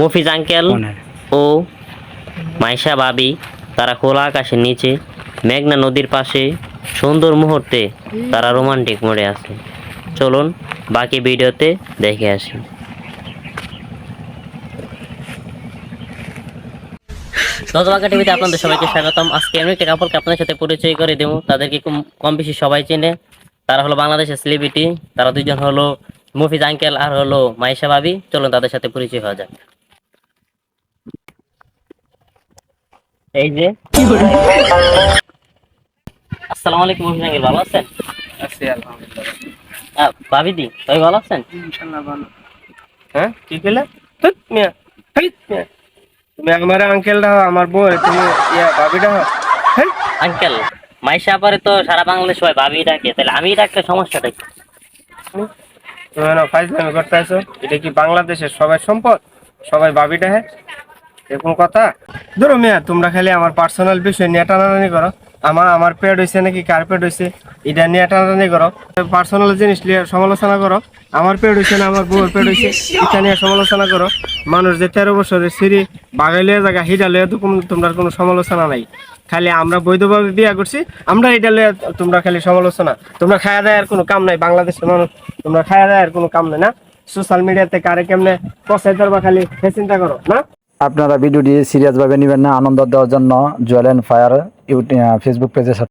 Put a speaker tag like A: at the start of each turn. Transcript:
A: Mofiz uncle ও মাইশা ভাবি তারা খোলা আকাশের নিচে মেঘনা নদীর পাশে সুন্দর মুহূর্তে তারা রোমান্টিক মোড়ে আছে। চলুন বাকি ভিডিওতে দেখে আসি। দশবাগা টিভিতে আপনাদের সবাইকে স্বাগতম। আজকে এমন একটা কাপড়কে আপনাদের সাথে পরিচয় করে দেবো। তাদেরকে কম- কম বেশি সবাই চেনে। তারা হলো বাংলাদেশের সেলিব্রিটি তারা দুইজন হলো মফিজ আঙ্কেল আর হলো মাইশা ভাবি চলুন তাদের সাথে পরিচয় হওয়া যাক। এই যে। আসসালামু আলাইকুম মফিজ আঙ্কেল ভালো আছেন?
B: আছি আলহামদুলিল্লাহ।
A: ভাবি দি ভাই ভালো আছেন?
B: ইনশাআল্লাহ ভালো। হ্যাঁ? কি কইলা? তুত মিয়া। হেই মিয়া। তুমি আমার আঙ্কেলটা হও, আমার বউ তুমি ইয়া। হেই
A: আঙ্কেল মাইশা পরে তো সারা বাংলাদেশ সবাই ভাবি ডাকে তাহলে আমি ডাকতে সমস্যাটা কি?
B: করতে আছো এটা কি বাংলাদেশের সবাই সম্পদ? সবাই এরকম কথা? ধরো মিয়া, তোমরা খালি আমার পার্সোনাল বিষয় নিয়ে টানাটানি করো। আমার আমার পেড হয়েছে নাকি কার পেড হয়েছে এটা নিয়ে টানাটানি করো। পার্সোনাল জিনিস নিয়ে সমালোচনা করো। আমার পেড হয়েছে না আমার বউয়ের পেড হয়েছে এটা নিয়ে সমালোচনা করো। মানুষ যে তেরো বছরের সিঁড়ি বাগাইলিয়া জায়গা হিটা লইয়া তো কোনো- তোমরা কোনো সমালোচনা নাই। খালি আমরা বৈধভাবে বিয়া করছি, আমরা এটা লইয়া তোমরা খালি সমালোচনা। তোমরা খায়া দেয় আর কোনো কাম নাই, বাংলাদেশের মানুষ। তোমরা খায়া দেয় আর কোনো কাম নাই, না? সোশ্যাল মিডিয়াতে কারে কেমনে পচাই বা খালি চিন্তা করো, না?
C: আপনারা ভিডিওটি সিরিয়াসভাবে নেবেন না আনন্দ দেওয়ার জন্য জুয়েল ফায়ার ইউটিউব ফেসবুক পেজের সাথে